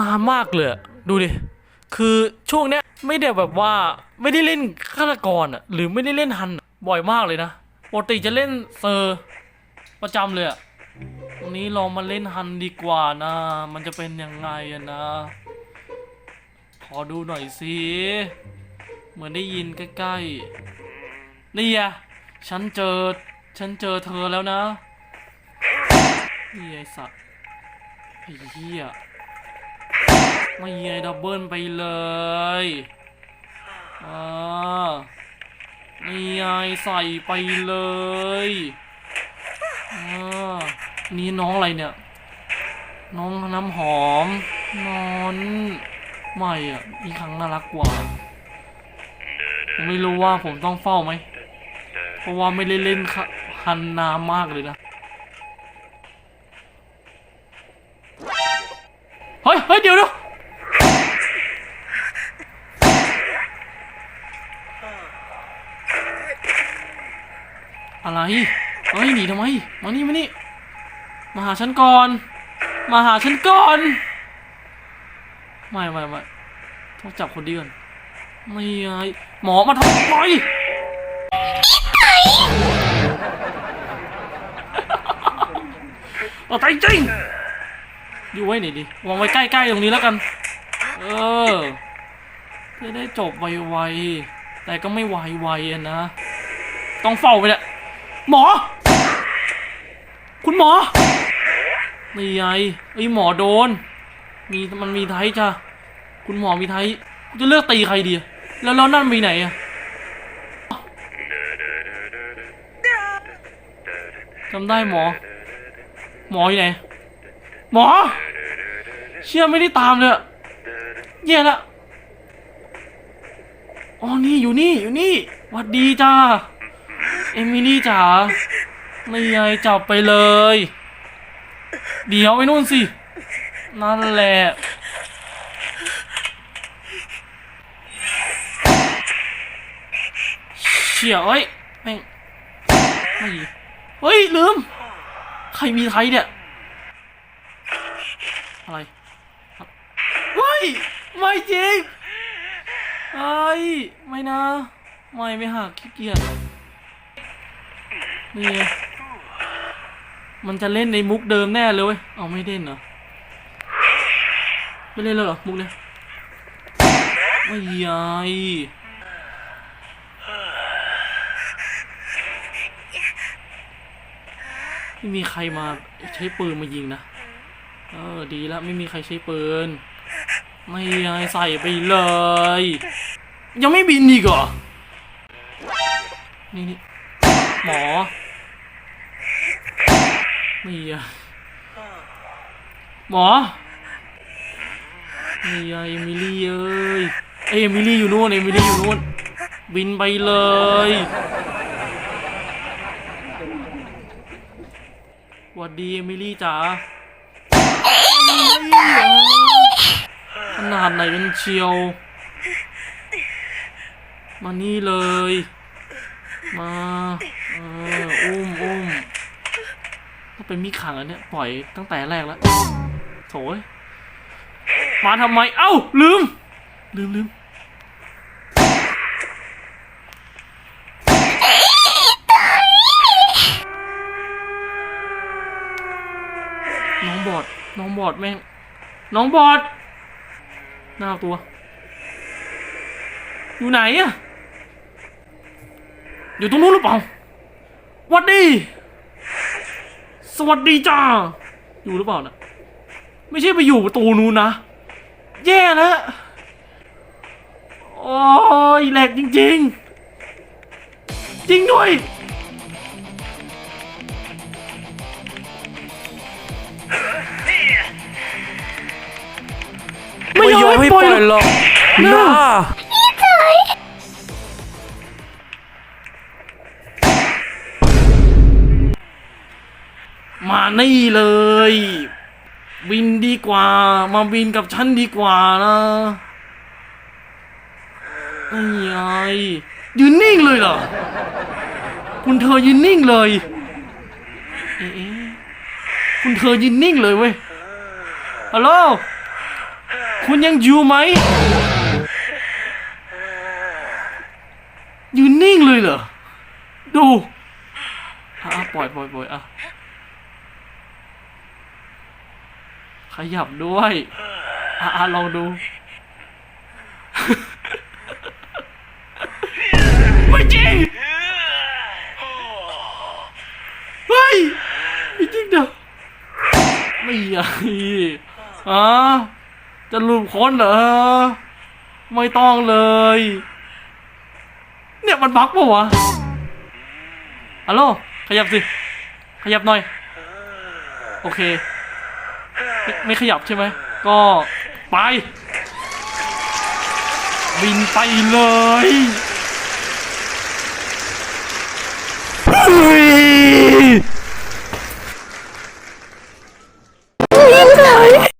นานมากเลยดูดิ คือช่วงเนี้ยไม่ได้แบบว่าไม่ได้เล่นฆาตกรอะหรือไม่ได้เล่นฮันบ่อยมากเลยนะปกติจะเล่นเซอร์ประจำเลยอะวันนี้ลองมาเล่นฮันดีกว่านะ มันจะเป็นยังไงอะนะ ขอดูหน่อยสิเหมือนได้ยินใกล้ๆนี่อะฉันเจอฉันเจอเธอแล้วนะนี่ไอสัตว์ไอ้เหี้ย ไม่ไงดับเบิลไปเลยอ่านี่ไงใส่ไปเลยอ่านี่น้องอะไรเนี่ย น้องน้ำหอม นอนไม่อะอีครั้งน่ารักกว่า ไม่รู้ว่าผมต้องเฝ้าไหม เพราะว่าไม่ได้เล่นค่ะฮันนานมากเลยนะเฮ้ยเฮ้ยเดี๋ยวเดี๋ยว อะไรเฮ้ยหนีทำไม มานี่มานี่ มาหาฉันก่อน มาหาฉันก่อน ไม่ไม่ไม่ต้องจับคนเดียวก่อนไม่ไงหมอมาทำไมเอาใจจริง อยู่ไว้หนดิวางไว้ใกล้ๆตรงนี้แล้วกัน เออจะได้จบไวๆ แต่ก็ไม่ไวๆนะ ต้องเฝ้าไปแหละ หมอ คุณหมอ นี่ไงไอ้ยหมอโดน มีมันมีไทยจ้ะคุณหมอมีไทยกูจะเลือกตีใครดี แล้วแล้วนั่นมีไหนอะจำได้หมอ หมออยู่ไหน หมอ เชื่อไม่ได้ตามเลยแย่ละอ๋อนี่อยู่นี่อยู่นี่หวัดดีจ้า เอมิลี่จ๋าไม่ยายจับไปเลย เดี๋ยวไปนู่นสิ นั่นแหละ เชี่ยเอ้ยแม่งไม่เฮ้ย ลืม ใครมีไทยเนี่ย อะไรเฮ้ยไม่จริงเฮ้ยไม่นะ ไม่ไม่หักขี้เกียจ นี่ไงมันจะเล่นในมุกเดิมแน่เลยเว้ยเอาไม่เล่นเหรอ ไม่เล่นเลยเหรอ มุกเนี่ยไม่ยายไม่มีใครมาใช้ปืนมายิงนะ เออ ดีแล้วไม่มีใครใช้ปืน ไม่ยายใส่ไปเลย ยังไม่บินอีกเหรอ นี่นี่หมอ ม่ยายหมอนี่ไงเอมิลี่เอ้ยเอ้ยเอมิลี่อยู่นู่นเอมิลี่อยู่นู่นบินไปเลยหวัดดีเอมิลี่จ๋าเอมิลี่เหรอขนาดไหนกันเชียว มานี่เลย มาเอออุ้มอุ้มถ้า เป็นมีขังอันเนี้ยปล่อยตั้งแต่แรกแล้วโถยมาทำไม เอ้า ลืม ลืมลืมน้องบอด น้องบอดแม่ง น้องบอด หน้าตัว อยู่ไหนอะอยู่ตรงนู้นหรือเปล่าวัดดี สวัสดีจ้า อยู่หรือเปล่านะไม่ใช่ไปอยู่ประตูนู้นนะ แย่แล้วโอ้ยแหลกจริง ๆ จริงด้วยไม่ยอมให้ปล่อยหรอกนะ มานี่เลย บินดีกว่า มาบินกับฉันดีกว่านะนี่ไงยืนนิ่งเลยเหรอ คุณเธอยืนนิ่งเลย เอ๊ะคุณเธอยืนนิ่งเลยเว้ย ฮัลโหล คุณยังอยู่ไหมยู่นิ่งเลยเหรอ ดูอะปล่อยปล่อยปล่อยอะ ขยับด้วยอะลองดู ไม่จริงเฮ้ยไม่จริงเด้อไม่ใช่อะจะลุมค้นเหรอ ไม่ต้องเลย เนี่ยมันบั๊กปะวะฮัลโหลขยับสิ ขยับหน่อย โอเค ไม่ขยับใช่ไหม ก็ไป บินไปเลยเฮ้ย